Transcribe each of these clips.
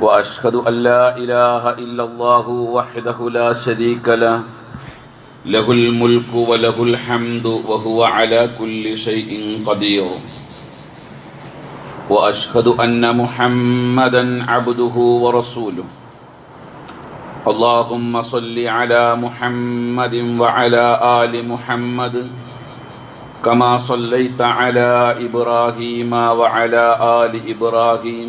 واشهد ان لا اله الا الله وحده لا شريك له له الملك وله الحمد وهو على كل شيء قدير واشهد ان محمدا عبده ورسوله اللهم صل على محمد وعلى ال محمد كما صليت على ابراهيم وعلى ال ابراهيم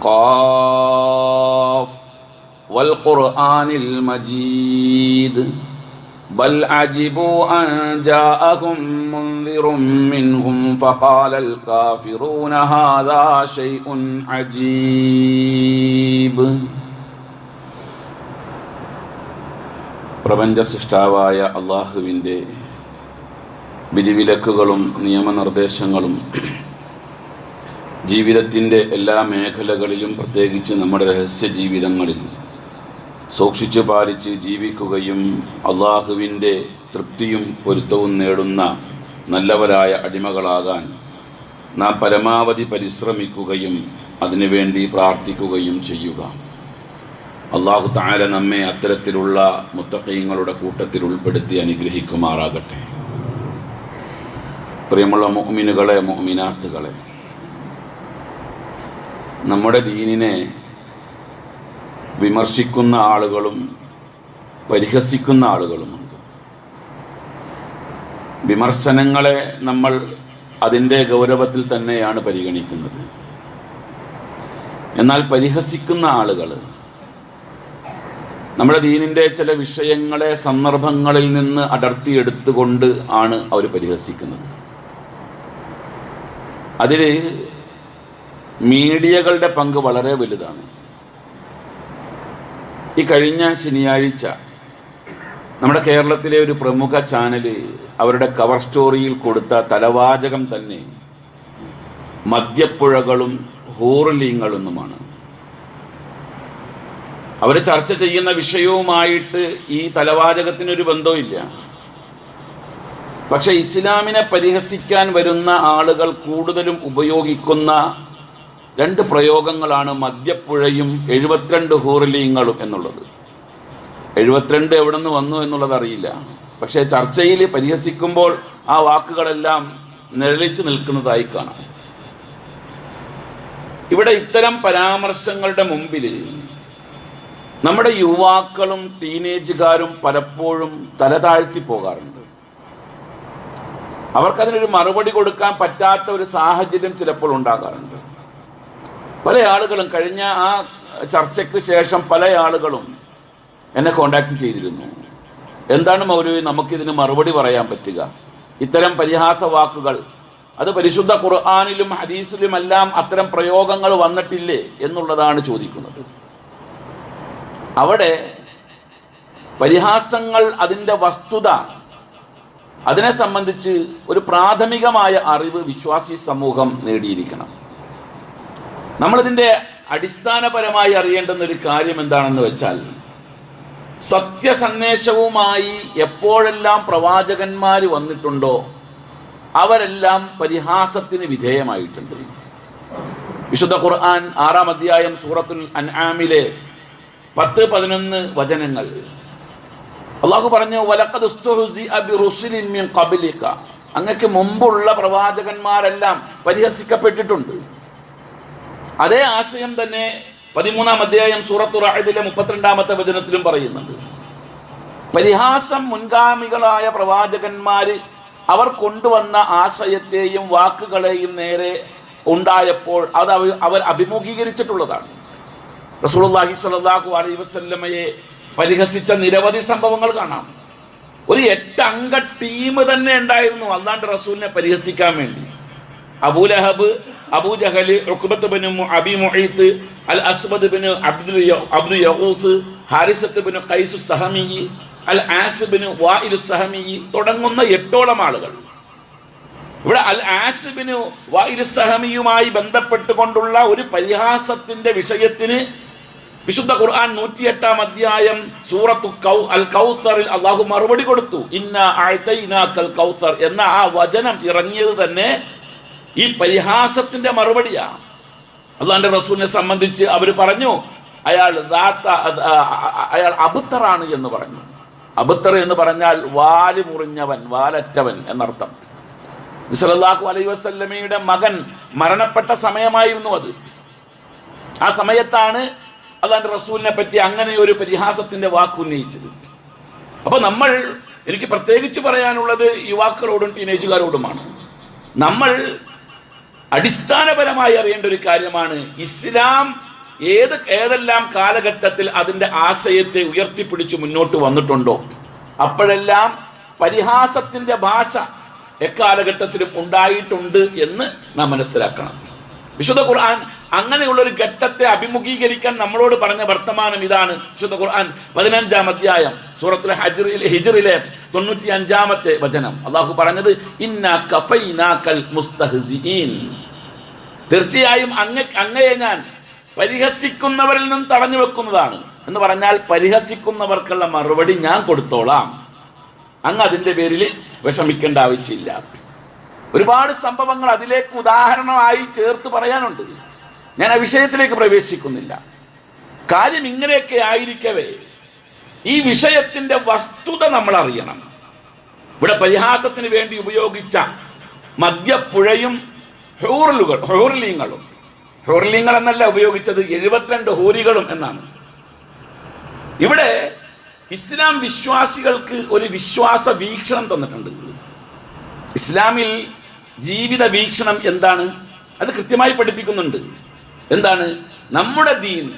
قاف والقرآن المجيد بل عجبوا أن جاءهم منذر منهم فقال الكافرون هذا شيء عجيب പ്രപഞ്ച സൃഷ്ടാവായ അള്ളാഹുവിൻ്റെ വിധിവിലക്കുകളും നിയമനിർദ്ദേശങ്ങളും ജീവിതത്തിന്റെ എല്ലാ മേഖലകളിലും പ്രത്യേകിച്ച് നമ്മുടെ രഹസ്യ ജീവിതങ്ങളിൽ സൂക്ഷിച്ചു പാലിച്ച് ജീവിക്കുകയും അള്ളാഹുവിന്റെ തൃപ്തിയും പൊരുത്തവും നേടുന്ന നല്ലവരായ അടിമകളാകാൻ നാം പരമാവധി പരിശ്രമിക്കുകയും അതിനുവേണ്ടി പ്രാർത്ഥിക്കുകയും ചെയ്യുക. അള്ളാഹു താര നമ്മെ അത്തരത്തിലുള്ള മുത്തക്കയങ്ങളുടെ കൂട്ടത്തിൽ ഉൾപ്പെടുത്തി അനുഗ്രഹിക്കുമാറാകട്ടെ. പ്രിയമുള്ള മോമിനുകളെ മൊമിനാത്തുകളെ നമ്മുടെ ദീനിനെ വിമർശിക്കുന്ന ആളുകളും പരിഹസിക്കുന്ന ആളുകളുമുണ്ട്. വിമർശനങ്ങളെ നമ്മൾ അതിന്റെ ഗൗരവത്തിൽ തന്നെയാണ് പരിഗണിക്കുന്നത്. എന്നാൽ പരിഹസിക്കുന്ന ആളുകൾ നമ്മുടെ ദീനിന്റെ ചില വിഷയങ്ങളെ സന്ദർഭങ്ങളിൽ നിന്ന് അടർത്തിയെടുത്തുകൊണ്ട് ആണ് അവർ പരിഹസിക്കുന്നത്. അതിൽ മീഡിയകളുടെ പങ്ക് വളരെ വലുതാണ്. ഈ കഴിഞ്ഞ ശനിയാഴ്ച നമ്മുടെ കേരളത്തിലെ ഒരു പ്രമുഖ ചാനൽ അവരുടെ കവർ സ്റ്റോറിയിൽ കൊടുത്ത തലവാചകം തന്നെ മദ്യപ്പുഴകളും ഹൂർലിങ്ങളുമാണ് അവർ ചർച്ച ചെയ്യുന്ന വിഷയവുമായിട്ട് ഈ തലവാചകത്തിനൊരു ബന്ധവുമില്ല. പക്ഷെ ഇസ്ലാമിനെ പരിഹസിക്കാൻ വരുന്ന ആളുകൾ കൂടുതലും ഉപയോഗിക്കുന്ന രണ്ട് പ്രയോഗങ്ങളാണ് മദ്യപ്പുഴയും എഴുപത്തിരണ്ട് ഹൂർലിങ്ങളും എന്നുള്ളത്. എഴുപത്തിരണ്ട് എവിടെ നിന്ന് വന്നു എന്നുള്ളത് അറിയില്ല. പക്ഷേ ചർച്ചയിൽ പരിഹസിക്കുമ്പോൾ ആ വാക്കുകളെല്ലാം നിഴലിച്ചു നിൽക്കുന്നതായി കാണാം. ഇവിടെ ഇത്തരം പരാമർശങ്ങളുടെ മുമ്പിൽ നമ്മുടെ യുവാക്കളും ടീനേജുകാരും പലപ്പോഴും തല താഴ്ത്തി പോകാറുണ്ട്. അവർക്കതിനൊരു മറുപടി കൊടുക്കാൻ പറ്റാത്ത ഒരു സാഹചര്യം ചിലപ്പോൾ ഉണ്ടാകാറുണ്ട്. പല ആളുകളും കഴിഞ്ഞ ആ ചർച്ചയ്ക്ക് ശേഷം പല ആളുകളും എന്നെ കോണ്ടാക്ട് ചെയ്തിരുന്നു. എന്താണ് മൗലവി നമുക്കിതിന് മറുപടി പറയാൻ പറ്റുക? ഇത്തരം പരിഹാസ വാക്കുകൾ അത് പരിശുദ്ധ ഖുർആാനിലും ഹദീസിലും എല്ലാം അത്തരം പ്രയോഗങ്ങൾ വന്നിട്ടില്ലേ എന്നുള്ളതാണ് ചോദിക്കുന്നത്. അവിടെ പരിഹാസങ്ങൾ അതിന്റെ വസ്തുത അതിനെ സംബന്ധിച്ച് ഒരു പ്രാഥമികമായ അറിവ് വിശ്വാസി സമൂഹം നേടിയിരിക്കണം. നമ്മളിതിന്റെ അടിസ്ഥാനപരമായി അറിയേണ്ടുന്ന ഒരു കാര്യം എന്താണെന്ന് വെച്ചാൽ സത്യസന്ദേശവുമായി എപ്പോഴെല്ലാം പ്രവാചകന്മാർ വന്നിട്ടുണ്ടോ അവരെല്ലാം പരിഹാസത്തിന് വിധേയമായിട്ടുണ്ട്. വിശുദ്ധ ഖുർആൻ ആറാം അധ്യായം സൂറത്തുൽ അൻആമിലെ പത്ത് പതിനൊന്ന് വചനങ്ങൾ. അള്ളാഹു പറഞ്ഞു അങ്ങക്ക് മുമ്പുള്ള പ്രവാചകന്മാരെല്ലാം പരിഹസിക്കപ്പെട്ടിട്ടുണ്ട്. അതേ ആശയം തന്നെ പതിമൂന്നാം അധ്യായം സൂറത്തു റാഹിദിലെ മുപ്പത്തിരണ്ടാമത്തെ വചനത്തിലും പറയുന്നുണ്ട്. പരിഹാസം മുൻഗാമികളായ പ്രവാചകന്മാര് അവർ കൊണ്ടുവന്ന ആശയത്തെയും വാക്കുകളെയും നേരെ ഉണ്ടായപ്പോൾ അത് അവർ അഭിമുഖീകരിച്ചിട്ടുള്ളതാണ്. റസൂലുള്ളാഹി സ്വല്ലല്ലാഹു അലൈഹി വസല്ലമയെ പരിഹസിച്ച നിരവധി സംഭവങ്ങൾ കാണാം. ഒരു എട്ടംഗ ടീം തന്നെ ഉണ്ടായിരുന്നു. അല്ലാണ്ട് റസൂലിനെ പരിഹസിക്കാൻ വേണ്ടി. Abu Lahab Abu Jahl Uqbah bin Abi Muait al Aswad bin Abdul Abdul Yaghuth Harith bin Qais Sahmi al As bin Wail Sahmi തുടങ്ങുന്ന എട്ടോളം ആളുകൾ. ഇവിടെ അൽ ആസിബിന് വായിലു സഹമിയുമായി ബന്ധപ്പെട്ടുകൊണ്ടുള്ള ഒരു പരിഹാസത്തിന്റെ വിഷയത്തിന് വിശുദ്ധ ഖുർആൻ നൂറ്റിയെട്ടാം അധ്യായം സൂറത്തു കൗ അൽ കൗസറിൽ അള്ളാഹു മറുപടി കൊടുത്തു. ഇന്ന ആഴ്ത്തൽ കൗസർ എന്ന ആ വചനം ഇറങ്ങിയത് തന്നെ ഈ പരിഹാസത്തിന്റെ മറുപടിയാ. അള്ളാന്റെ റസൂലിനെ സംബന്ധിച്ച് അവർ പറഞ്ഞു അയാൾ ദാത്ത അയാൾ അബുത്തറാണ് എന്ന് പറഞ്ഞു. അബുത്തർ എന്ന് പറഞ്ഞാൽ വാൽ മുറിഞ്ഞവൻ വാലറ്റവൻ എന്നർത്ഥം. സല്ലല്ലാഹു അലൈ വസല്ലമയുടെ മകൻ മരണപ്പെട്ട സമയമായിരുന്നു അത്. ആ സമയത്താണ് അതാണ് റസൂലിനെ പറ്റി അങ്ങനെ ഒരു പരിഹാസത്തിന്റെ വാക്ക് ഉന്നയിച്ചത്. അപ്പൊ നമ്മൾ എനിക്ക് പ്രത്യേകിച്ച് പറയാനുള്ളത് യുവാക്കളോടും ടീനേജുകാരോടുമാണ് നമ്മൾ അടിസ്ഥാനപരമായി അറിയേണ്ട ഒരു കാര്യമാണ് ഇസ്ലാം ഏത് ഏതെല്ലാം കാലഘട്ടത്തിൽ അതിന്റെ ആശയത്തെ ഉയർത്തിപ്പിടിച്ച് മുന്നോട്ട് വന്നിട്ടുണ്ടോ? അപ്പോഴെല്ലാം പരിഹാസത്തിന്റെ ഭാഷ എക്കാലഘട്ടത്തിലും ഉണ്ടായിട്ടുണ്ട് എന്ന് നാം മനസ്സിലാക്കണം. വിശുദ്ധ ഖുർആൻ അങ്ങനെയുള്ള ഒരു ഘട്ടത്തെ അഭിമുഖീകരിക്കാൻ നമ്മളോട് പറഞ്ഞ വർത്തമാനം ഇതാണ് വിശുദ്ധ ഖുർആൻ. പതിനഞ്ചാം അധ്യായം സൂറത്തുൽ ഹജറിലെ ഹിജറിലെ തൊണ്ണൂറ്റി അഞ്ചാമത്തെ വചനം. അള്ളാഹു പറഞ്ഞത് തീർച്ചയായും അങ്ങ അങ്ങയെ ഞാൻ പരിഹസിക്കുന്നവരിൽ നിന്ന് തടഞ്ഞു വെക്കുന്നതാണ്. എന്ന് പറഞ്ഞാൽ പരിഹസിക്കുന്നവർക്കുള്ള മറുപടി ഞാൻ കൊടുത്തോളാം. അങ്ങ് അതിന്റെ പേരിൽ വിഷമിക്കേണ്ട ആവശ്യമില്ല. ഒരുപാട് സംഭവങ്ങൾ അതിലേക്ക് ഉദാഹരണമായി ചേർത്ത് പറയാനുണ്ട്. ഞാൻ ആ വിഷയത്തിലേക്ക് പ്രവേശിക്കുന്നില്ല. കാര്യം ഇങ്ങനെയൊക്കെ ആയിരിക്കവേ. ഈ വിഷയത്തിന്റെ വസ്തുത നമ്മൾ അറിയണം ഇവിടെ പരിഹാസത്തിന് വേണ്ടി ഉപയോഗിച്ച മദ്യപ്പുഴയും ഹോറലുകൾ ഹോറിലീങ്ങളും ഹോറിലീങ്ങൾ എന്നല്ല ഉപയോഗിച്ചത് എഴുപത്തിരണ്ട് ഹോരികളും എന്നാണ്. ഇവിടെ ഇസ്ലാം വിശ്വാസികൾക്ക് ഒരു വിശ്വാസ വീക്ഷണം തന്നിട്ടുണ്ട്. ഇസ്ലാമിൽ ജീവിത വീക്ഷണം എന്താണ്? അത് കൃത്യമായി പഠിപ്പിക്കുന്നുണ്ട്. എന്താണ്? നമ്മുടെ ദീൻ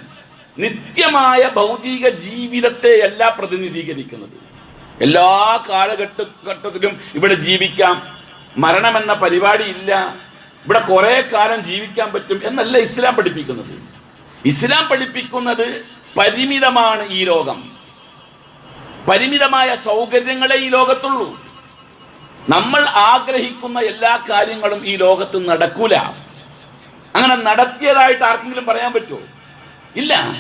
നിത്യമായ ഭൗതിക ജീവിതത്തെ അല്ല പ്രതിനിധീകരിക്കുന്നത്. എല്ലാ കാലഘട്ട ഘട്ടത്തിലും ഇവിടെ ജീവിക്കാം. മരണമെന്ന പരിപാടി ഇല്ല. ഇവിടെ കുറേ കാലം ജീവിക്കാൻ പറ്റും എന്നല്ല ഇസ്ലാം പഠിപ്പിക്കുന്നത്. ഇസ്ലാം പഠിപ്പിക്കുന്നത് പരിമിതമാണ് ഈ ലോകം. പരിമിതമായ സൗകര്യങ്ങളെ ഈ ലോകത്തുള്ളൂ. നമ്മൾ ആഗ്രഹിക്കുന്ന എല്ലാ കാര്യങ്ങളും ഈ ലോകത്ത് നടക്കൂല. അങ്ങനെ നടത്തിയതായിട്ട് ആർക്കെങ്കിലും പറയാൻ പറ്റുമോ? ഇല്ല.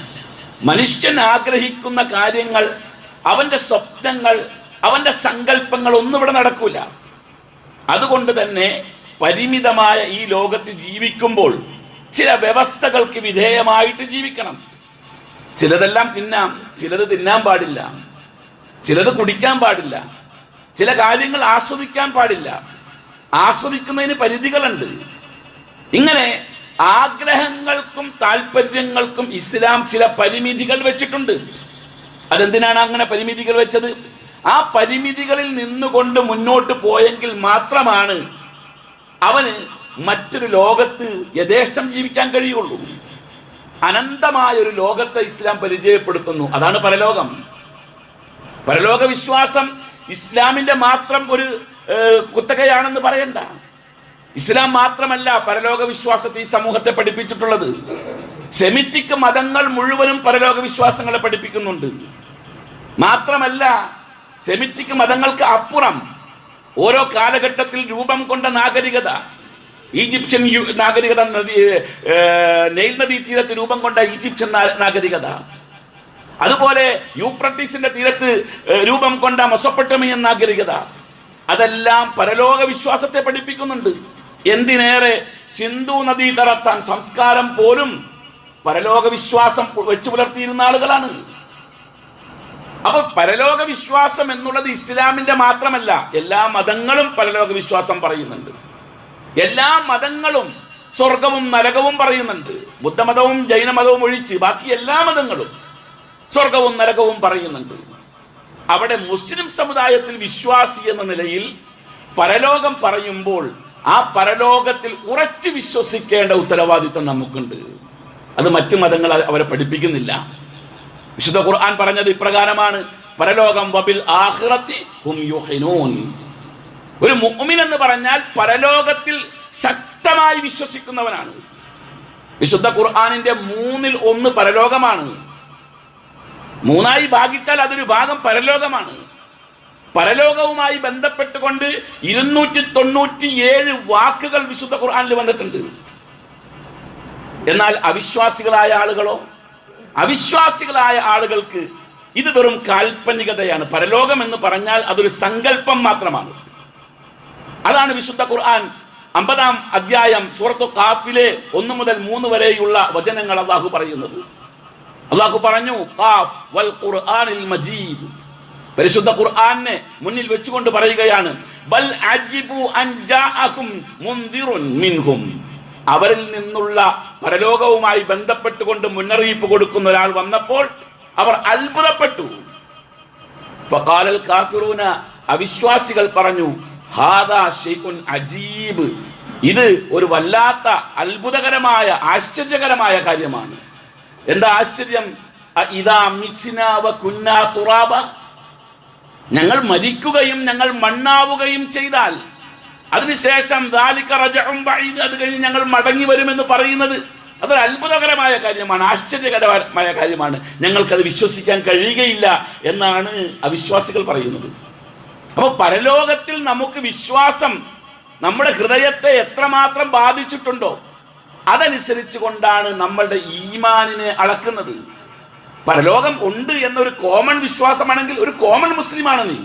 മനുഷ്യൻ ആഗ്രഹിക്കുന്ന കാര്യങ്ങൾ അവന്റെ സ്വപ്നങ്ങൾ അവന്റെ സങ്കല്പങ്ങൾ ഒന്നും ഇവിടെ നടക്കൂല. അതുകൊണ്ട് തന്നെ പരിമിതമായ ഈ ലോകത്ത് ജീവിക്കുമ്പോൾ ചില വ്യവസ്ഥകൾക്ക് വിധേയമായിട്ട് ജീവിക്കണം. ചിലതെല്ലാം തിന്നാം ചിലത് തിന്നാൻ പാടില്ല ചിലത് കുടിക്കാൻ പാടില്ല ചില കാര്യങ്ങൾ ആസ്വദിക്കാൻ പാടില്ല. ആസ്വദിക്കുന്നതിന് പരിധികളുണ്ട്. ഇങ്ങനെ ആഗ്രഹങ്ങൾക്കും താല്പര്യങ്ങൾക്കും ഇസ്ലാം ചില പരിമിതികൾ വെച്ചിട്ടുണ്ട്. അതെന്തിനാണ് അങ്ങനെ പരിമിതികൾ വെച്ചത്? ആ പരിമിതികളിൽ നിന്നുകൊണ്ട് മുന്നോട്ട് പോയെങ്കിൽ മാത്രമാണ് അവന് മറ്റൊരു ലോകത്ത് യഥേഷ്ടം ജീവിക്കാൻ കഴിയുള്ളൂ. അനന്തമായ ഒരു ലോകത്തെ ഇസ്ലാം പരിചയപ്പെടുത്തുന്നു. അതാണ് പരലോകം. പരലോക വിശ്വാസം ഇസ്ലാമിന്റെ മാത്രം ഒരു കുത്തകയാണെന്ന് പറയണ്ട. ഇസ്ലാം മാത്രമല്ല പരലോക വിശ്വാസത്തെ ഈ സമൂഹത്തെ പഠിപ്പിച്ചിട്ടുള്ളത്. സെമിറ്റിക് മതങ്ങൾ മുഴുവനും പരലോക വിശ്വാസങ്ങളെ പഠിപ്പിക്കുന്നുണ്ട്. മാത്രമല്ല സെമിറ്റിക് മതങ്ങൾക്ക് അപ്പുറം ഓരോ കാലഘട്ടത്തിൽ രൂപം കൊണ്ട നാഗരികത ഈജിപ്ഷ്യൻ നാഗരികത നദി നെയിൽ നദീ തീരത്ത് രൂപം കൊണ്ട ഈജിപ്ഷ്യൻ നാഗരികത. അതുപോലെ യൂഫ്രട്ടീസിന്റെ തീരത്ത് രൂപം കൊണ്ട മൊസപ്പൊട്ടമിയൻ നാഗരികത. അതെല്ലാം പരലോക വിശ്വാസത്തെ പഠിപ്പിക്കുന്നുണ്ട്. എന്തിനേറെ സിന്ധു നദീ തറത്താൻ സംസ്കാരം പോലും പരലോക വിശ്വാസം വെച്ചു പുലർത്തിയിരുന്ന ആളുകളാണ്. അപ്പൊ പരലോക വിശ്വാസം എന്നുള്ളത് ഇസ്ലാമിന്റെ മാത്രമല്ല എല്ലാ മതങ്ങളും പരലോക വിശ്വാസം പറയുന്നുണ്ട്. എല്ലാ മതങ്ങളും സ്വർഗവും നരകവും പറയുന്നുണ്ട്. ബുദ്ധമതവും ജൈനമതവും ഒഴിച്ച് ബാക്കി എല്ലാ മതങ്ങളും സ്വർഗവും നരകവും പറയുന്നുണ്ട്. അവിടെ മുസ്ലിം സമുദായത്തിൽ വിശ്വാസി എന്ന നിലയിൽ പരലോകം പറയുമ്പോൾ ആ പരലോകത്തിൽ ഉറച്ചു വിശ്വസിക്കേണ്ട ഉത്തരവാദിത്തം നമുക്കുണ്ട്. അത് മറ്റു മതങ്ങൾ അവരെ പഠിപ്പിക്കുന്നില്ല. വിശുദ്ധ ഖുർആൻ പറഞ്ഞത് ഇപ്രകാരമാണ്. പരലോകം വബിൽ ആഖിറത്തി ഹും യുഹിനൂൻ ഒരു മുഅ്മിൻ എന്ന് പറഞ്ഞാൽ പരലോകത്തിൽ ശക്തമായി വിശ്വസിക്കുന്നവനാണ്. വിശുദ്ധ ഖുർആാനിന്റെ മൂന്നിൽ ഒന്ന് പരലോകമാണ്. മൂന്നായി ഭാഗിച്ചാൽ അതൊരു ഭാഗം പരലോകമാണ്. പരലോകവുമായി ബന്ധപ്പെട്ടുകൊണ്ട് ഇരുന്നൂറ്റി തൊണ്ണൂറ്റി ഏഴ് വാക്കുകൾ വിശുദ്ധ ഖുർആനിൽ വന്നിട്ടുണ്ട്. എന്നാൽ അവിശ്വാസികളായ ആളുകളോ അവിശ്വാസികളായ ആളുകൾക്ക് ഇത് വെറും കാൽപ്പനികതയാണ്. പരലോകം എന്ന് പറഞ്ഞാൽ അതൊരു സങ്കല്പം മാത്രമാണ്. അതാണ് വിശുദ്ധ ഖുർആൻ. അമ്പതാം അധ്യായം സൂറത്തു കാഫിലെ ഒന്ന് മുതൽ മൂന്ന് വരെയുള്ള വചനങ്ങൾ അള്ളാഹു പറയുന്നത്. അള്ളാഹു പറഞ്ഞു കാഫ് വൽ ഖുർആനിൽ മജീദ്. പരിശുദ്ധ ഖുർആനെ മുന്നിൽ വെച്ചുകൊണ്ട് പറയുകയാണ് ബൽ അവരിൽ നിന്നുള്ള പരലോകവുമായി ബന്ധപ്പെട്ടുകൊണ്ട് മുന്നറിയിപ്പ് കൊടുക്കുന്ന ഒരാൾ വന്നപ്പോൾ അവർ അത്ഭുതപ്പെട്ടു. ഫഖാലൽ കാഫിറൂന അവിശ്വാസികൾ പറഞ്ഞു ഹാദാ അജീബ്. ഇത് ഒരു വല്ലാത്ത അത്ഭുതകരമായ ആശ്ചര്യകരമായ കാര്യമാണ്. എന്താ ആശ്ചര്യം? ഇതാ ഇദാ മിച്ച്നാ വ കുന്നാ തുറാബ. ഞങ്ങൾ മരിക്കുകയും ഞങ്ങൾ മണ്ണാവുകയും ചെയ്താൽ അതിനുശേഷം അത് കഴിഞ്ഞ് ഞങ്ങൾ മടങ്ങി വരുമെന്ന് പറയുന്നത് അതൊരു അത്ഭുതകരമായ കാര്യമാണ് ആശ്ചര്യകരമായ കാര്യമാണ്. ഞങ്ങൾക്കത് വിശ്വസിക്കാൻ കഴിയുകയില്ല എന്നാണ് അവിശ്വാസികൾ പറയുന്നത്. അപ്പോൾ പരലോകത്തിൽ നമുക്ക് വിശ്വാസം നമ്മുടെ ഹൃദയത്തെ എത്രമാത്രം ബാധിച്ചിട്ടുണ്ടോ? അതനുസരിച്ച് കൊണ്ടാണ് നമ്മളുടെ ഈമാനിനെ അളക്കുന്നത്. പരലോകം ഉണ്ട് എന്നൊരു കോമൺ വിശ്വാസമാണെങ്കിൽ ഒരു കോമൺ മുസ്ലിമാണ് നീ.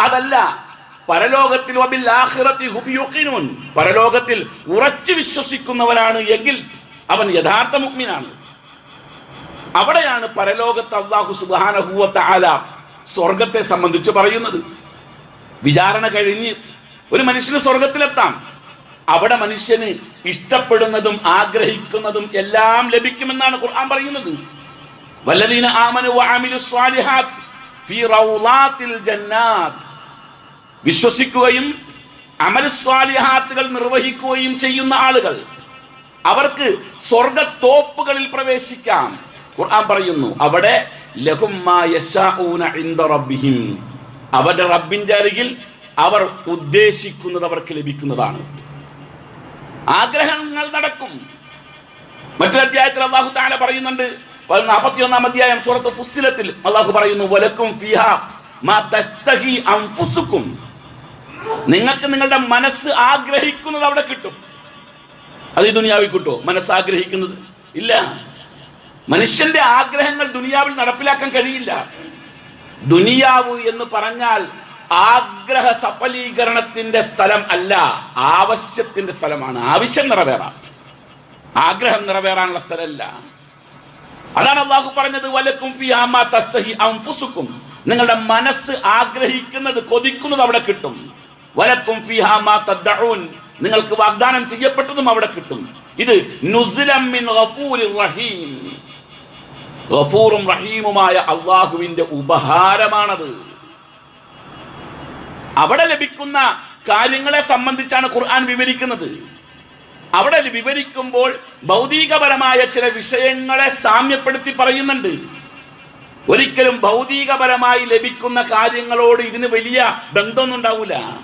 അതല്ല പരലോകത്തിൽ പരലോകത്തിൽ ഉറച്ചു വിശ്വസിക്കുന്നവനാണ് എങ്കിൽ അവൻ യഥാർത്ഥ മുഗ്മിനാണ്. അവിടെയാണ് പരലോകത്ത് അള്ളാഹു സുബാനഹുവ ആല സ്വർഗത്തെ സംബന്ധിച്ച് പറയുന്നത്. വിചാരണ കഴിഞ്ഞ് ഒരു മനുഷ്യന് സ്വർഗത്തിലെത്താം അവിടെ മനുഷ്യന് ഇഷ്ടപ്പെടുന്നതും ആഗ്രഹിക്കുന്നതും എല്ലാം ലഭിക്കുമെന്നാണ് ഖുർആൻ പറയുന്നത്. വല്ലദീന ആമനു വഅമിലു സ്വാലിഹാത്ത് ഫീ റൗളാത്തിൽ ജന്നാത്ത്. വിശ്വസിക്കുകയും അമലസ്വാലിഹാത്തുകൾ നിർവഹിക്കുകയും ചെയ്യുന്ന ആളുകൾ അവർക്ക് സ്വർഗത്തോപ്പുകളിൽ പ്രവേശിക്കാം. ഖുർആൻ പറയുന്നു അവിടെ റബ്ബിഹിം. അവരുടെ റബ്ബിന്റെ അരികിൽ അവർ ഉദ്ദേശിക്കുന്നത് അവർക്ക് ലഭിക്കുന്നതാണ്. ആഗ്രഹങ്ങൾ നടക്കും. മറ്റൊരു അധ്യായത്തിൽ അള്ളാഹു താല പറയുന്നുണ്ട് നാൽപ്പത്തി അധ്യായം സൂറത്ത് ഫുസ്സിലത്തിൽ അള്ളാഹു പറയുന്നു വലക്കും ഫിഹ മാ തസ്തഹി നിങ്ങൾക്ക് നിങ്ങളുടെ മനസ്സ് ആഗ്രഹിക്കുന്നത് അവിടെ കിട്ടും. അത് ഈ ദുനിയാവിൽ കിട്ടുമോ? മനസ്സ് ആഗ്രഹിക്കുന്നത്? ഇല്ല. മനുഷ്യന്റെ ആഗ്രഹങ്ങൾ ദുനിയാവിൽ നടപ്പിലാക്കാൻ കഴിയില്ല. ദുനിയാവ് എന്ന് പറഞ്ഞാൽ ആഗ്രഹ സഫലീകരണത്തിന്റെ സ്ഥലം അല്ല ആവശ്യത്തിന്റെ സ്ഥലമാണ്. ആവശ്യം നിറവേറാം. ആഗ്രഹം നിറവേറാനുള്ള സ്ഥലമല്ല. അതാണ് അള്ളാഹു പറഞ്ഞത് വലക്കും നിങ്ങളുടെ മനസ്സ് ആഗ്രഹിക്കുന്നത് കൊതിക്കുന്നത് അവിടെ കിട്ടും. വലക്കും നിങ്ങൾക്ക് വാഗ്ദാനം ചെയ്യപ്പെട്ടതും അവിടെ കിട്ടും. ഇത് റഹീം. ഗഫൂറും റഹീമുമായ അള്ളാഹുവിന്റെ ഉപഹാരമാണത്. അവിടെ ലഭിക്കുന്ന കാര്യങ്ങളെ സംബന്ധിച്ചാണ് ഖുർആൻ വിവരിക്കുന്നത്. അവിടെ വിവരിക്കുമ്പോൾ ഭൗതികപരമായ ചില വിഷയങ്ങളെ സാമ്യപ്പെടുത്തി പറയുന്നുണ്ട്. ഒരിക്കലും ഭൗതികപരമായി ലഭിക്കുന്ന കാര്യങ്ങളോട് ഇതിന് വലിയ ബന്ധമൊന്നും ഉണ്ടാവില്ല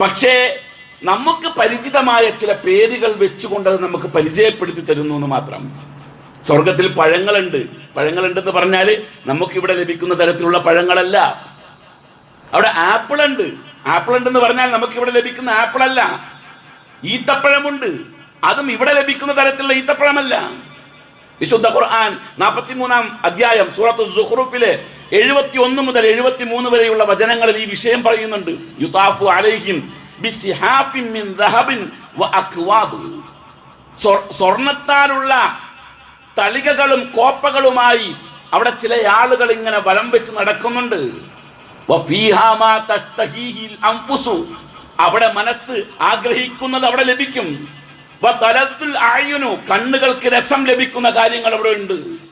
പക്ഷേ നമുക്ക് പരിചിതമായ ചില പേരുകൾ വെച്ചുകൊണ്ട് അത് നമുക്ക് പരിചയപ്പെടുത്തി തരുന്നു എന്ന് മാത്രം. സ്വർഗത്തിൽ പഴങ്ങളുണ്ട്. പഴങ്ങളുണ്ടെന്ന് പറഞ്ഞാൽ നമുക്കിവിടെ ലഭിക്കുന്ന തരത്തിലുള്ള പഴങ്ങളല്ല. അവിടെ ആപ്പിൾ ഉണ്ട് ആപ്പിൾ പറഞ്ഞാൽ നമുക്കിവിടെ ലഭിക്കുന്ന ആപ്പിൾ അല്ല ഈത്തപ്പഴമുണ്ട്. അതും ഇവിടെ ലഭിക്കുന്ന തരത്തിലുള്ള ഈത്തപ്പഴമല്ല. വിശുദ്ധ ഖുർആൻ നാൽപ്പത്തിമൂന്നാം അധ്യായം സൂറത്ത് സുഹ്റുഫിലെ എഴുപത്തി ഒന്ന് മുതൽ എഴുപത്തി മൂന്ന് വരെയുള്ള വചനങ്ങളിൽ ഈ വിഷയം പറയുന്നുണ്ട്. യുതാഫു അലൈഹിം സ്വർണത്താലുള്ള തളികകളും കോപ്പകളുമായി അവിടെ ചില ആളുകൾ ഇങ്ങനെ വലം വെച്ച് നടക്കുന്നുണ്ട്. അവിടെ മനസ്സ് ആഗ്രഹിക്കുന്നത് അവിടെ ലഭിക്കും. കണ്ണുകൾക്ക് രസം ലഭിക്കുന്ന കാര്യങ്ങൾ അവിടെ ഉണ്ട്.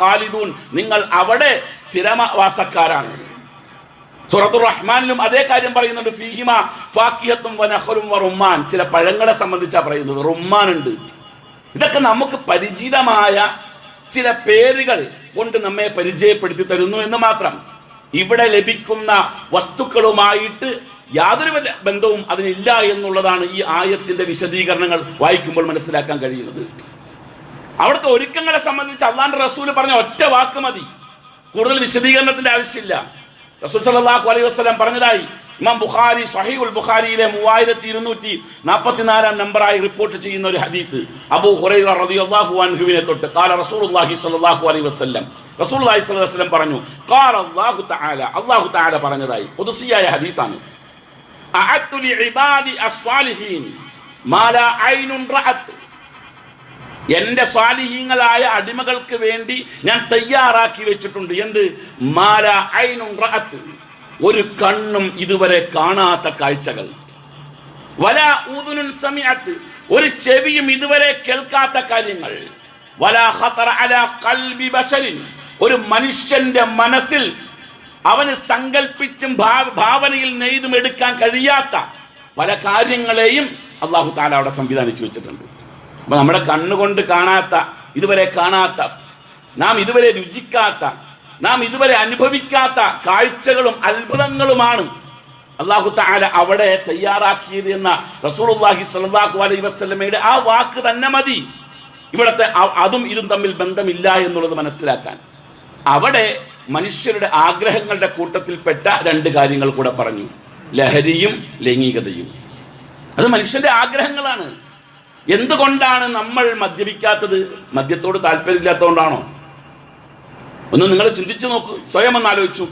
ഖാലിദൂൻ നിങ്ങൾ അവിടെ സ്ഥിരവാസക്കാരാണ് സുറത്തു റഹ്മാനിലും അതേ കാര്യം പറയുന്നുണ്ട്. ഫീഹിമ ഫാക്കിഹത്തും വനഹറും വറുമ്മാൻ ചില പഴങ്ങളെ സംബന്ധിച്ചാ പറയുന്നത്. റുമ്മാൻ ഉണ്ട്. ഇതൊക്കെ നമുക്ക് പരിചിതമായ ചില പേരുകൾ കൊണ്ട് നമ്മെ പരിചയപ്പെടുത്തി തരുന്നു എന്ന് മാത്രം. ഇവിടെ ലഭിക്കുന്ന വസ്തുക്കളുമായിട്ട് യാതൊരു ബന്ധവും അതിനില്ല എന്നുള്ളതാണ് ഈ ആയത്തിന്റെ വിശദീകരണങ്ങൾ വായിക്കുമ്പോൾ മനസ്സിലാക്കാൻ കഴിയുന്നത്. അവിടുത്തെ ഒരുക്കങ്ങളെ സംബന്ധിച്ച് അള്ളാന്റെ റസൂൽ പറഞ്ഞ ഒറ്റ വാക്ക് മതി. കൂടുതൽ വിശദീകരണത്തിന്റെ ആവശ്യമില്ല. റസൂൽ സല്ലല്ലാഹു അലൈഹി വസല്ലം പറഞ്ഞതായി. ഇമാം ബുഖാരി സഹീഹുൽ ബുഖാരിയിലെ മൂവായിരത്തി ഇരുന്നൂറ്റി നാൽപ്പത്തിനാലാം നമ്പറായി റിപ്പോർട്ട് ചെയ്യുന്ന ഒരു ഹദീസ്. അബൂ ഹുറൈറ റളിയല്ലാഹു അൻഹുവിനെ തൊട്ട് കാല റസൂലുള്ളാഹി സ്വല്ലല്ലാഹു അലൈഹി വസല്ലം. റസൂലുള്ളാഹി സ്വല്ലല്ലാഹു അലൈഹി വസല്ലം പറഞ്ഞു കാല അല്ലാഹു തആല. അല്ലാഹു തആല പറഞ്ഞതായി. ഖുദ്സിയായ ഹദീസാണ്. അഅത്തു لعبادي الصالحين. ما لا عين رأت. എന്റെ സ്വാലിഹീങ്ങളായ അടിമകൾക്ക് വേണ്ടി ഞാൻ തയ്യാറാക്കി വെച്ചിട്ടുണ്ട്. എന്ത്? മാല ഐനും റഅത്ത്. ഒരു കണ്ണും ഇതുവരെ കാണാത്ത കാഴ്ചകൾ. വല ഊതുനുൻ സമയത്ത് ഒരു ചെവിയും ഇതുവരെ കേൾക്കാത്ത കാര്യങ്ങൾ. വല ഖതറ അല ഖൽബി ബഷരിൻ ഒരു മനുഷ്യന്റെ മനസ്സിൽ അവന് സങ്കല്പിച്ചും ഭാവനയിൽ നെയ്തും എടുക്കാൻ കഴിയാത്ത പല കാര്യങ്ങളെയും അള്ളാഹു താല അവിടെ സംവിധാനിച്ചു വെച്ചിട്ടുണ്ട്. അപ്പൊ നമ്മുടെ കണ്ണുകൊണ്ട് കാണാത്ത ഇതുവരെ കാണാത്ത നാം ഇതുവരെ രുചിക്കാത്ത നാം ഇതുവരെ അനുഭവിക്കാത്ത കാഴ്ചകളും അത്ഭുതങ്ങളുമാണ് അള്ളാഹു താല അവിടെ തയ്യാറാക്കിയത് എന്ന റസൂലുള്ളാഹി സലാഹു അലൈ വസ്ലമയുടെ ആ വാക്ക് തന്നെ മതി. ഇവിടുത്തെ അതും ഇതും തമ്മിൽ ബന്ധമില്ല എന്നുള്ളത് മനസ്സിലാക്കാൻ. അവിടെ മനുഷ്യരുടെ ആഗ്രഹങ്ങളുടെ കൂട്ടത്തിൽപ്പെട്ട രണ്ട് കാര്യങ്ങൾ കൂടെ പറഞ്ഞു. ലഹരിയും ലൈംഗികതയും. അത് മനുഷ്യന്റെ ആഗ്രഹങ്ങളാണ്. എന്തുകൊണ്ടാണ് നമ്മൾ മദ്യപിക്കാത്തത്? മദ്യത്തോട് താല്പര്യമില്ലാത്തതുകൊണ്ടാണോ? ഒന്ന് നിങ്ങൾ ചിന്തിച്ചു നോക്കൂ. സ്വയം ഒന്ന് ആലോചിച്ചു.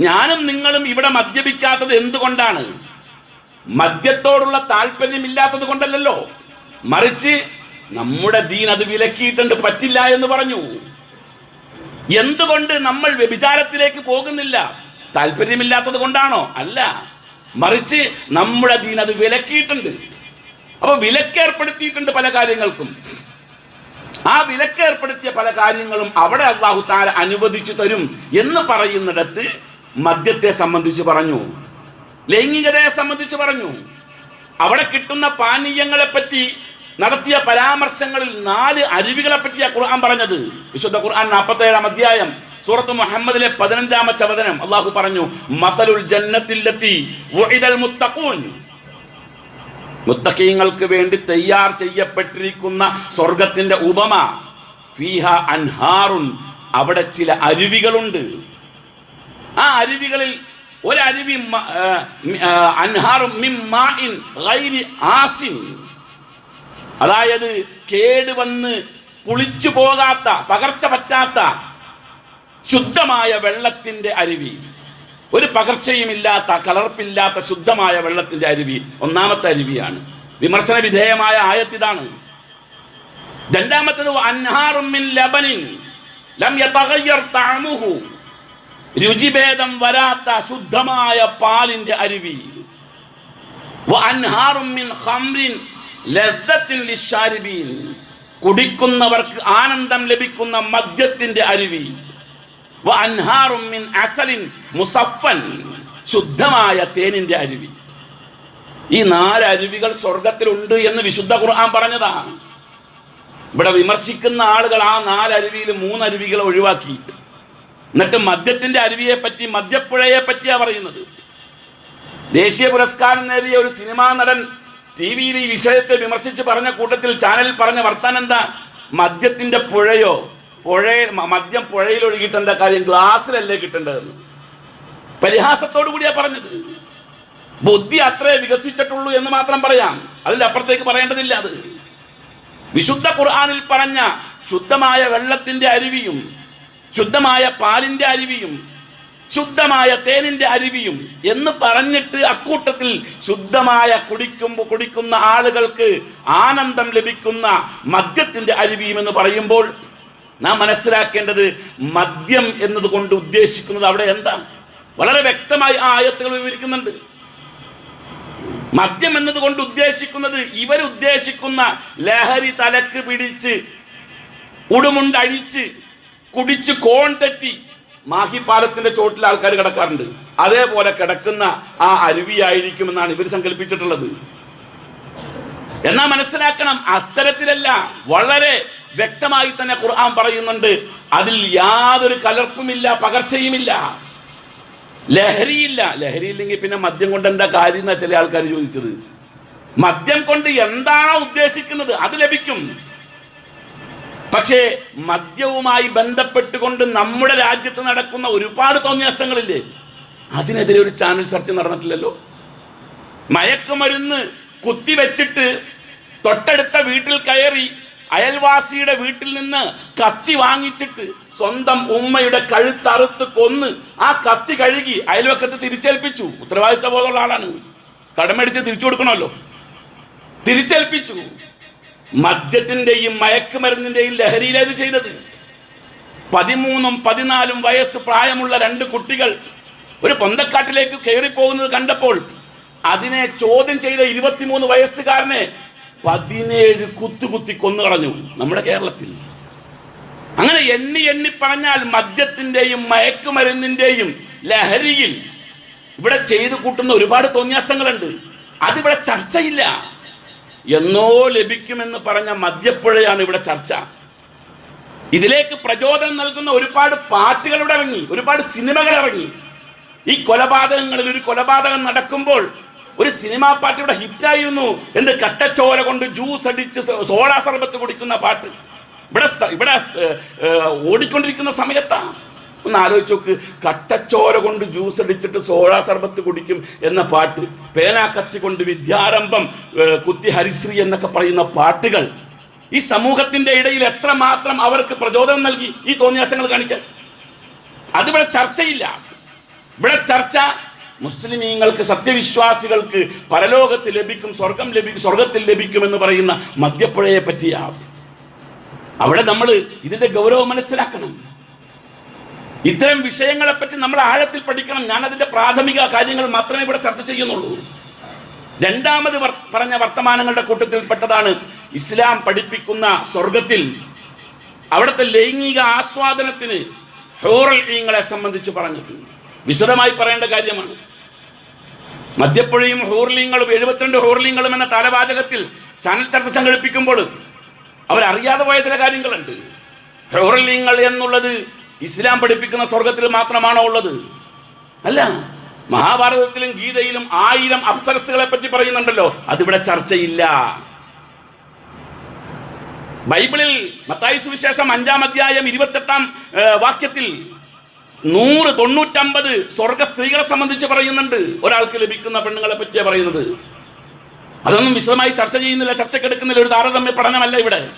ഞാനും നിങ്ങളും ഇവിടെ മദ്യപിക്കാത്തത് എന്തുകൊണ്ടാണ്? മദ്യത്തോടുള്ള താല്പര്യമില്ലാത്തത് കൊണ്ടല്ലല്ലോ. മറിച്ച് നമ്മുടെ ദീൻ അത് വിലക്കിയിട്ടുണ്ട് പറ്റില്ല എന്ന് പറഞ്ഞു. എന്തുകൊണ്ട് നമ്മൾ വ്യഭിചാരത്തിലേക്ക് പോകുന്നില്ല? താല്പര്യമില്ലാത്തത് കൊണ്ടാണോ? അല്ല. മറിച്ച് നമ്മുടെ ദീൻ അത് വിലക്കിയിട്ടുണ്ട്. അപ്പൊ വിലക്കേർപ്പെടുത്തിയിട്ടുണ്ട് പല കാര്യങ്ങൾക്കും. ആ വിലക്കേർപ്പെടുത്തിയ പല കാര്യങ്ങളും അവിടെ അള്ളാഹു താര അനുവദിച്ചു തരും എന്ന് പറയുന്നിടത്ത് മദ്യത്തെ സംബന്ധിച്ച് പറഞ്ഞു. ലൈംഗികതയെ സംബന്ധിച്ച് പറഞ്ഞു. അവിടെ കിട്ടുന്ന പാനീയങ്ങളെ പറ്റി നടത്തിയ പരാമർശങ്ങളിൽ നാല് അരുവികളെ പറ്റിയാ ഖുർആൻ പറഞ്ഞത്. വിശുദ്ധ ഖുർആൻ നാൽപ്പത്തി ഏഴാം അധ്യായം സൂറത്ത് മുഹമ്മദിലെ പതിനഞ്ചാമത്തെ വചനം അള്ളാഹു പറഞ്ഞു മസലുൽ ജന്നത്തില്ലെത്തി മുത്തഖൂൻ. മുത്തക്കീങ്ങൾക്ക് വേണ്ടി തയ്യാർ ചെയ്യപ്പെട്ടിരിക്കുന്ന സ്വർഗത്തിന്റെ ഉപമ ഫീഹ അൻഹാറുൻ അവിടെ ചില അരുവികളുണ്ട്. ആ അരുവികളിൽ ഒരരുവി അൻഹാറും മാഇൻ ഗൈരി അതായത് കേടുവന്ന് പുളിച്ചു പോകാത്ത പകർച്ച പറ്റാത്ത ശുദ്ധമായ വെള്ളത്തിന്റെ അരുവി. ഒരു പകർച്ചയുമില്ലാത്ത കലർപ്പില്ലാത്ത ശുദ്ധമായ വെള്ളത്തിന്റെ അരുവി ഒന്നാമത്തെ അരുവിയാണ്. വിമർശന വിധേയമായ ആയത്തിതാണ്. രണ്ടാമത്തത് രുചിഭേദം വരാത്ത ശുദ്ധമായ പാലിന്റെ അരുവി. കുടിക്കുന്നവർക്ക് ആനന്ദം ലഭിക്കുന്ന മദ്യത്തിന്റെ അരുവി. അസലിൻ മുസഫൻ ശുദ്ധമായ തേനിന്റെ അരുവി. ഈ നാല് അരുവികൾ സ്വർഗത്തിലുണ്ട് എന്ന് വിശുദ്ധ ഖുർആൻ പറഞ്ഞതാണ് ഇവിടെ വിമർശിക്കുന്ന ആളുകൾ ആ നാലരുവിയിൽ മൂന്നരുവികൾ ഒഴിവാക്കി. എന്നിട്ട് മദ്യത്തിന്റെ അരുവിയെ പറ്റി മദ്യപ്പുഴയെ പറ്റിയാ പറയുന്നത്. ദേശീയ പുരസ്കാരം നേടിയ ഒരു സിനിമാ നടൻ ടി വിയിൽ ഈ വിഷയത്തെ വിമർശിച്ച് പറഞ്ഞ കൂട്ടത്തിൽ ചാനലിൽ പറഞ്ഞ വർത്താനം എന്താ? മദ്യത്തിന്റെ പുഴയോ? പുഴ മദ്യം പുഴയിൽ ഒഴുകിയിട്ട് എന്താ കാര്യം? ഗ്ലാസ്സിലല്ലേ കിട്ടേണ്ടതെന്ന്. പരിഹാസത്തോടു കൂടിയാ പറഞ്ഞത്. ബുദ്ധി അത്രേ വികസിച്ചിട്ടുള്ളൂ എന്ന് മാത്രം പറയാം. അതിന്റെ അപ്പുറത്തേക്ക് പറയേണ്ടതില്ല അത്. വിശുദ്ധ ഖുർആാനിൽ പറഞ്ഞ ശുദ്ധമായ വെള്ളത്തിന്റെ അരുവിയും ശുദ്ധമായ പാലിന്റെ അരുവിയും ശുദ്ധമായ തേനിന്റെ അരുവിയും എന്ന് പറഞ്ഞിട്ട് അക്കൂട്ടത്തിൽ ശുദ്ധമായ കുടിക്കുമ്പോൾ കുടിക്കുന്ന ആളുകൾക്ക് ആനന്ദം ലഭിക്കുന്ന മദ്യത്തിന്റെ അരുവിയും എന്ന് പറയുമ്പോൾ നാം മനസ്സിലാക്കേണ്ടത് മദ്യം എന്നതുകൊണ്ട് ഉദ്ദേശിക്കുന്നത് അവിടെ എന്താ? വളരെ വ്യക്തമായി ആ ആയത്തുകൾ വിവരിക്കുന്നുണ്ട്. മദ്യം എന്നതുകൊണ്ട് ഉദ്ദേശിക്കുന്നത് ഇവരുദ്ദേശിക്കുന്ന ലഹരി തലക്ക് പിടിച്ച് ഉടുമുണ്ടഴിച്ച് കുടിച്ച് കോൺ തെറ്റി മാഹിപ്പാലത്തിന്റെ ചോട്ടിൽ ആൾക്കാർ കിടക്കാറുണ്ട്. അതേപോലെ കിടക്കുന്ന ആ അരുവിയായിരിക്കുമെന്നാണ് ഇവർ സങ്കല്പിച്ചിട്ടുള്ളത്. എന്നാ മനസ്സിലാക്കണം അത്തരത്തിലല്ല വളരെ വ്യക്തമായി തന്നെ ഖുർആൻ പറയുന്നുണ്ട്. അതിൽ യാതൊരു കലർപ്പുമില്ല പകർച്ചയുമില്ല. ലഹരിയില്ല. ലഹരിയില്ലെങ്കിൽ പിന്നെ മദ്യം കൊണ്ട് എന്താ കാര്യം എന്നാ ചില ആൾക്കാർ ചോദിച്ചത്. മദ്യം കൊണ്ട് എന്താണോ ഉദ്ദേശിക്കുന്നത് അത് ലഭിക്കും. പക്ഷേ മദ്യവുമായി ബന്ധപ്പെട്ടുകൊണ്ട് നമ്മുടെ രാജ്യത്ത് നടക്കുന്ന ഒരുപാട് തോന്നിയാസങ്ങളില്ലേ? അതിനെതിരെ ഒരു ചാനൽ ചർച്ച നടന്നിട്ടില്ലല്ലോ? മയക്കുമരുന്ന് കുത്തിവെച്ചിട്ട് തൊട്ടടുത്ത വീട്ടിൽ കയറി അയൽവാസിയുടെ വീട്ടിൽ നിന്ന് കത്തി വാങ്ങിച്ചിട്ട് സ്വന്തം ഉമ്മയുടെ കഴുത്തറുത്ത് കൊന്ന് ആ കത്തി കഴുകി അയൽവക്കത്ത് തിരിച്ചേൽപ്പിച്ചു. ഉത്തരവാദിത്ത ബോധമുള്ള ആളാണ്. കടമടിച്ച് തിരിച്ചു കൊടുക്കണമല്ലോ. തിരിച്ചേൽപ്പിച്ചു. മദ്യത്തിന്റെയും മയക്കുമരുന്നിന്റെയും ലഹരിയിലേത് ചെയ്തത്. പതിമൂന്നും പതിനാലും വയസ്സ് പ്രായമുള്ള രണ്ട് കുട്ടികൾ ഒരു പൊന്തക്കാട്ടിലേക്ക് കയറിപ്പോകുന്നത് കണ്ടപ്പോൾ അതിനെ ചോദ്യം ചെയ്ത ഇരുപത്തിമൂന്ന് വയസ്സുകാരനെ പതിനേഴ് കുത്തുകുത്തി കൊന്നു കളഞ്ഞു നമ്മുടെ കേരളത്തിൽ. അങ്ങനെ എണ്ണി എണ്ണി പറഞ്ഞാൽ മദ്യത്തിന്റെയും മയക്കുമരുന്നിന്റെയും ലഹരിയിൽ ഇവിടെ ചെയ്തു കൂട്ടുന്ന ഒരുപാട് തോന്നിയാസങ്ങളുണ്ട്. അതിവിടെ ചർച്ചയില്ല. എന്നോ ലഭിക്കുമെന്ന് പറഞ്ഞ മദ്യപ്പുഴയാണ് ഇവിടെ ചർച്ച. ഇതിലേക്ക് പ്രചോദനം നൽകുന്ന ഒരുപാട് പാട്ടുകൾ ഇവിടെ ഇറങ്ങി ഒരുപാട് സിനിമകൾ ഇറങ്ങി. ഈ കൊലപാതകങ്ങളിൽ ഒരു കൊലപാതകം നടക്കുമ്പോൾ ഒരു സിനിമാ പാട്ട് ഇവിടെ ഹിറ്റായിരുന്നു എന്ത് കട്ടച്ചോര കൊണ്ട് ജ്യൂസ് അടിച്ച് സോഡാ സർബത്ത് കുടിക്കുന്ന പാട്ട്. ഇവിടെ ഇവിടെ ഓടിക്കൊണ്ടിരിക്കുന്ന സമയത്താ. ഒന്ന് ആലോചിച്ച് നോക്ക്. കട്ടച്ചോര കൊണ്ട് ജ്യൂസ് അടിച്ചിട്ട് സോഴാ സർബത്ത് കുടിക്കും എന്ന പാട്ട്. പേനാ കത്തി കൊണ്ട് വിദ്യാരംഭം കുത്തി ഹരിശ്രീ എന്നൊക്കെ പറയുന്ന പാട്ടുകൾ. ഈ സമൂഹത്തിന്റെ ഇടയിൽ എത്ര മാത്രം അവർക്ക് പ്രചോദനം നൽകി ഈ തോന്നിയാസങ്ങൾ കാണിക്കാൻ? അതിവിടെ ചർച്ചയില്ല. ഇവിടെ ചർച്ച മുസ്ലിമീങ്ങൾക്ക് സത്യവിശ്വാസികൾക്ക് പരലോകത്ത് ലഭിക്കും സ്വർഗം ലഭിക്കും സ്വർഗത്തിൽ ലഭിക്കുമെന്ന് പറയുന്ന മദ്യപ്പുഴയെ പറ്റിയാണ്. അവിടെ നമ്മൾ ഇതിന്റെ ഗൗരവം മനസ്സിലാക്കണം. ഇത്തരം വിഷയങ്ങളെപ്പറ്റി നമ്മൾ ആഴത്തിൽ പഠിക്കണം. ഞാൻ അതിന്റെ പ്രാഥമിക കാര്യങ്ങൾ മാത്രമേ ഇവിടെ ചർച്ച ചെയ്യുന്നുള്ളൂ. രണ്ടാമത് പറഞ്ഞ വർത്തമാനങ്ങളുടെ കൂട്ടത്തിൽപ്പെട്ടതാണ് ഇസ്ലാം പഠിപ്പിക്കുന്ന സ്വർഗത്തിൽ അവിടുത്തെ ലൈംഗിക ആസ്വാദനത്തിന് ഹോറൽ ഈങ്ങളെ സംബന്ധിച്ച് പറഞ്ഞത്. വിശദമായി പറയേണ്ട കാര്യമാണ്. മദ്യപ്പുഴയും ഹോർലിങ്ങളും എഴുപത്തിരണ്ട് ഹോർലിങ്ങളും എന്ന തലവാചകത്തിൽ ചാനൽ ചർച്ച സംഘടിപ്പിക്കുമ്പോൾ അവരറിയാതെ പോയ ചില കാര്യങ്ങളുണ്ട്. ഹോർലിങ്ങൾ എന്നുള്ളത് ഇസ്ലാം പഠിപ്പിക്കുന്ന സ്വർഗത്തിൽ മാത്രമാണോ ഉള്ളത്? അല്ല. മഹാഭാരതത്തിലും ഗീതയിലും ആയിരം അപ്സരസുകളെ പറ്റി പറയുന്നുണ്ടല്ലോ. അതിവിടെ ചർച്ചയില്ല. ബൈബിളിൽ മത്തായി സുവിശേഷം അഞ്ചാം അധ്യായം ഇരുപത്തെട്ടാം വാക്യത്തിൽ നൂറ് തൊണ്ണൂറ്റമ്പത് സ്വർഗ സ്ത്രീകളെ സംബന്ധിച്ച് പറയുന്നുണ്ട്. ഒരാൾക്ക് ലഭിക്കുന്ന പെണ്ണുങ്ങളെ പറ്റിയാണ് പറയുന്നത്. അതൊന്നും വിശദമായി ചർച്ച ചെയ്യുന്നില്ല ചർച്ചക്കെടുക്കുന്നില്ല ഒരു താരതമ്യ പഠനമല്ല ഇവിടെ.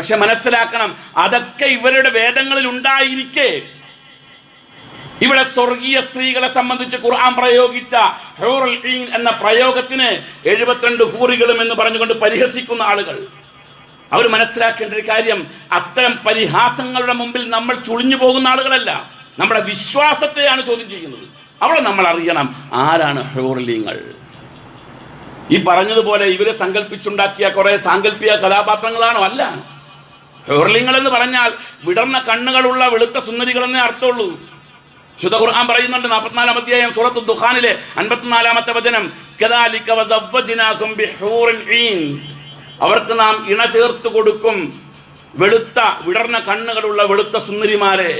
പക്ഷെ മനസ്സിലാക്കണം അതൊക്കെ ഇവരുടെ വേദങ്ങളിൽ ഉണ്ടായിരിക്കെ. ഇവിടെ സ്വർഗീയ സ്ത്രീകളെ സംബന്ധിച്ച് ഖുർആൻ പ്രയോഗിച്ച ഹൂറൽ ഈൻ എന്ന പ്രയോഗത്തിന് എഴുപത്തിരണ്ട് ഹൂറികളും എന്ന് പറഞ്ഞുകൊണ്ട് പരിഹസിക്കുന്ന ആളുകൾ. അവർ മനസ്സിലാക്കേണ്ട ഒരു കാര്യം അത്തരം പരിഹാസങ്ങളുടെ മുമ്പിൽ നമ്മൾ ചുളിഞ്ഞു പോകുന്ന ആളുകളല്ല. നമ്മുടെ വിശ്വാസത്തെയാണ് ചോദ്യം ചെയ്യുന്നത്. അവിടെ നമ്മൾ അറിയണം ആരാണ് ഹോർലിങ്ങൾ ഈ പറഞ്ഞതുപോലെ ഇവരെ സങ്കല്പിച്ചുണ്ടാക്കിയ കുറെ സാങ്കല്പിക കഥാപാത്രങ്ങളാണോ? അല്ല. ഹോർലിങ്ങൾ എന്ന് പറഞ്ഞാൽ വിടർന്ന കണ്ണുകളുള്ള വെളുത്ത സുന്ദരികളെന്നേ അർത്ഥമുള്ളൂ. ശുദ്ധ ഖുർആൻ പറയുന്നുണ്ട് നാൽപ്പത്തിനാലാം അധ്യായം സൂറത്ത് ദുഹാനിലെ അൻപത്തിനാലാമത്തെ വചനം അവർക്ക് നാം ഇണ ചേർത്ത് കൊടുക്കും വെളുത്ത വിടർന്ന കണ്ണുകളുള്ള വെളുത്ത സുന്ദരിമാരെ.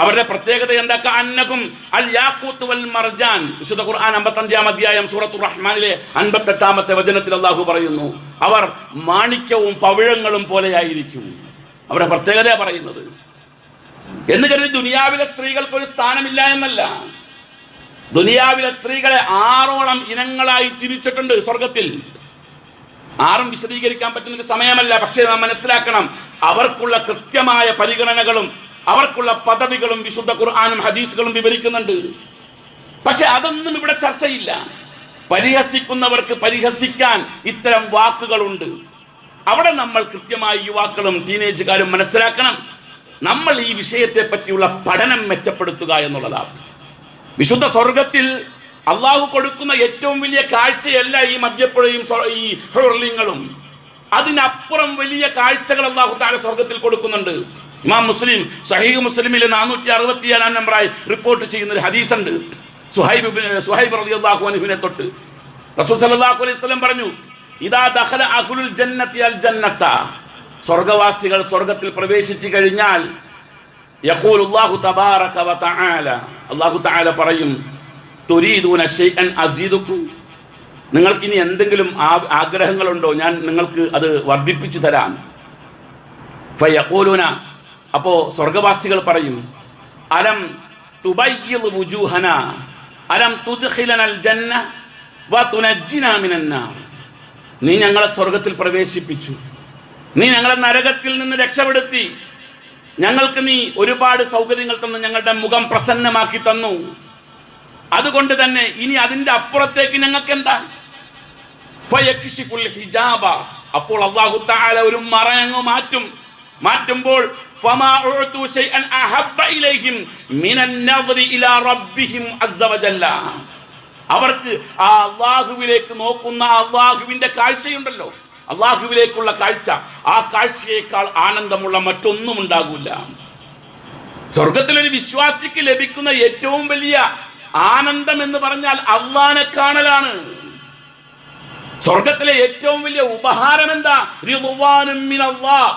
അവരുടെ പ്രത്യേകത എന്താ? അന്നകും അൽ യാക്കൂത്ത് വൽ മർജാൻ. വിശുദ്ധ ഖുർആൻ അമ്പത്തഞ്ചാം അധ്യായം സൂറത്തു റഹ്മാനിലെ അൻപത്തെട്ടാമത്തെ വചനത്തിൽ അള്ളാഹു പറയുന്നു അവർ മാണിക്യവും പവിഴങ്ങളും പോലെയായിരിക്കും. അവരുടെ പ്രത്യേകത പറയുന്നത്. എന്ന് കരുതി ദുനിയാവിലെ സ്ത്രീകൾക്ക് ഒരു സ്ഥാനമില്ല എന്നല്ല. ദുനിയാവിലെ സ്ത്രീകളെ ആറോളം ഇനങ്ങളായി തിരിച്ചിട്ടുണ്ട് സ്വർഗത്തിൽ ആരും വിശദീകരിക്കാൻ പറ്റുന്ന സമയമല്ല പക്ഷേ നാം മനസ്സിലാക്കണം അവർക്കുള്ള കൃത്യമായ പരിഗണനകളും അവർക്കുള്ള പദവികളും വിശുദ്ധ ഖുർആാനും ഹദീസുകളും വിവരിക്കുന്നുണ്ട്. പക്ഷെ അതൊന്നും ഇവിടെ ചർച്ചയില്ല. പരിഹസിക്കുന്നവർക്ക് പരിഹസിക്കാൻ ഇത്തരം വാക്കുകളുണ്ട്. അവിടെ നമ്മൾ കൃത്യമായി യുവാക്കളും ടീനേജുകാരും മനസ്സിലാക്കണം. നമ്മൾ ഈ വിഷയത്തെ പറ്റിയുള്ള പഠനം മെച്ചപ്പെടുത്തുക എന്നുള്ളതാണ്. വിശുദ്ധ സ്വർഗത്തിൽ അള്ളാഹു കൊടുക്കുന്ന ഏറ്റവും വലിയ കാഴ്ചയല്ല ഈ മദ്യപ്പുഴയും ഈ ഹെർലിങ്ങളും. അതിനപ്പുറം വലിയ കാഴ്ചകൾ അള്ളാഹു താര സ്വർഗത്തിൽ കൊടുക്കുന്നുണ്ട്. ഇമാം മുസ്ലിം സഹീഹ് മുസ്ലിമിലെ നാനൂറ്റി അറുപത്തി ഏഴാം നമ്പറായി റിപ്പോർട്ട് ചെയ്യുന്ന ഒരു ഹദീസുണ്ട്. സുഹൈബ് സുഹൈബ് റളിയല്ലാഹു അള്ളാഹു തൊട്ട്. റസൂൽ സല്ലല്ലാഹു അലൈഹി വസല്ലം പറഞ്ഞു ഇദാ ദഖല അഹ്ലുൽ ജന്നത്തി അൽ ജന്നത്ത. സ്വർഗവാസികൾ സ്വർഗത്തിൽ പ്രവേശിച്ചു കഴിഞ്ഞാൽ യഖൂൽ അല്ലാഹു തബാറക വ തആല. അല്ലാഹു തആല പറയും തുരീദൂന ഷൈഅൻ അസീദുക്കും. നിങ്ങൾക്ക് ഇനി എന്തെങ്കിലും ആഗ്രഹങ്ങളുണ്ടോ? ഞാൻ നിങ്ങൾക്ക് അത് വർദ്ധിപ്പിച്ചു തരാം. ഫയഖൂലുന അപ്പോ സ്വർഗവാസികൾ പറയും അലം തുബൈഹന അലം തുദ്ഖിലനൽ നീ ഞങ്ങളെ സ്വർഗത്തിൽ പ്രവേശിപ്പിച്ചു. നീ ഞങ്ങളെ നരകത്തിൽ നിന്ന് രക്ഷപ്പെടുത്തി. ഞങ്ങൾക്ക് നീ ഒരുപാട് സൗകര്യങ്ങൾ തന്നു ഞങ്ങളുടെ മുഖം പ്രസന്നമാക്കി തന്നു. അതുകൊണ്ട് തന്നെ ഇനി അതിന്റെ അപ്പുറത്തേക്ക് ഞങ്ങൾക്ക് എന്താ ഹിജാബ. അപ്പോൾ അല്ലാഹു തആല ഒരു മറയങ്ങ് മാറ്റും. മാറ്റുമ്പോൾ അവർക്ക് ആ അള്ളാഹുവിലേക്ക് നോക്കുന്ന അള്ളാഹുവിന്റെ കാഴ്ചയുണ്ടല്ലോ. അള്ളാഹുവിലേക്കുള്ള കാഴ്ച. ആ കാഴ്ചയേക്കാൾ ആനന്ദമുള്ള മറ്റൊന്നും ഉണ്ടാകില്ല സ്വർഗത്തിലൊരു വിശ്വാസിക്ക് ലഭിക്കുന്ന ഏറ്റവും വലിയ ആനന്ദം എന്ന് പറഞ്ഞാൽ അള്ളാനെ കാണലാണ്. സ്വർഗത്തിലെ ഏറ്റവും വലിയ ഉപഹാരം എന്താ.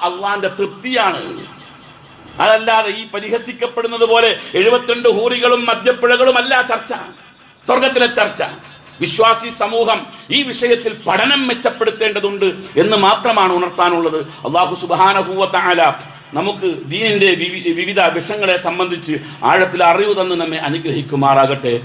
അള്ളാന്റെ തൃപ്തിയാണ്. അതല്ലാതെ ഈ പരിഹസിക്കപ്പെടുന്നത് പോലെ എഴുപത്തിരണ്ട് ഹൂറികളും മദ്യപ്പുഴകളും അല്ല ചർച്ച. സ്വർഗത്തിലെ ചർച്ച. വിശ്വാസി സമൂഹം ഈ വിഷയത്തിൽ പഠനം മെച്ചപ്പെടുത്തേണ്ടതുണ്ട് എന്ന് മാത്രമാണ് ഉണർത്താനുള്ളത്. അള്ളാഹു സുബാനഹൂവത്താല നമുക്ക് ദീനിന്റെ വിവിധ വിഷങ്ങളെ സംബന്ധിച്ച് ആഴത്തിൽ അറിവ് തന്ന് നമ്മെ അനുഗ്രഹിക്കുമാറാകട്ടെ.